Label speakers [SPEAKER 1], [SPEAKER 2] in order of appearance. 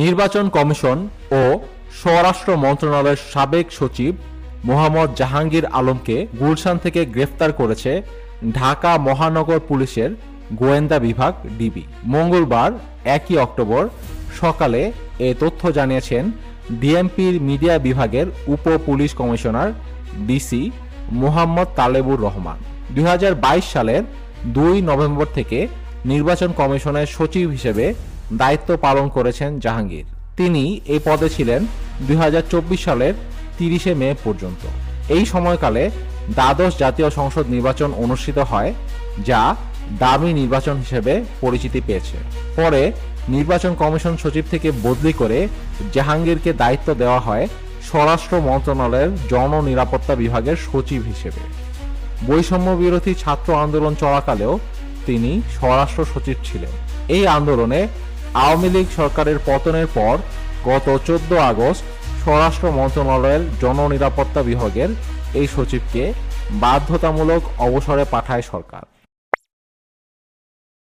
[SPEAKER 1] নির্বাচন কমিশন ও স্বরাষ্ট্র মন্ত্রণালয়ের সাবেক সচিব মোহাম্মদ জাহাঙ্গীর আলমকে গুলশান থেকে গ্রেফতার করেছে ঢাকা মহানগর পুলিশের গোয়েন্দা বিভাগ ডিবি। মঙ্গলবার একই অক্টোবর সকালে এ তথ্য জানিয়েছেন ডিএমপির মিডিয়া বিভাগের উপ police commissioner DC Mohammad Talebur Rahman. দুই হাজার বাইশ সালের দুই নভেম্বর থেকে নির্বাচন কমিশনের সচিব হিসেবে দায়িত্ব পালন করেছেন জাহাঙ্গীর। তিনি এই পদে ছিলেন দুই হাজার চব্বিশ সালের তিরিশে মে পর্যন্ত। এই সময়কালে দ্বাদশ জাতীয় সংসদ নির্বাচন অনুষ্ঠিত হয়, যা দামি নির্বাচন হিসেবে পরিচিতি পেয়েছে। পরে নির্বাচন কমিশন সচিব থেকে বদলি করে জাহাঙ্গীরকে দায়িত্ব দেওয়া হয় স্বরাষ্ট্র মন্ত্রণালয়ের জননিরাপত্তা বিভাগের সচিব হিসেবে। বৈষম্য বিরোধী ছাত্র আন্দোলন চলাকালেও তিনি স্বরাষ্ট্র সচিব ছিলেন। এই আন্দোলনে আওয়ামী লীগ সরকারের পতনের পর গত চোদ্দ আগস্ট স্বরাষ্ট্র মন্ত্রণালয়ের জননিরাপত্তা বিভাগের এই সচিবকে বাধ্যতামূলক অবসরে পাঠায় সরকার।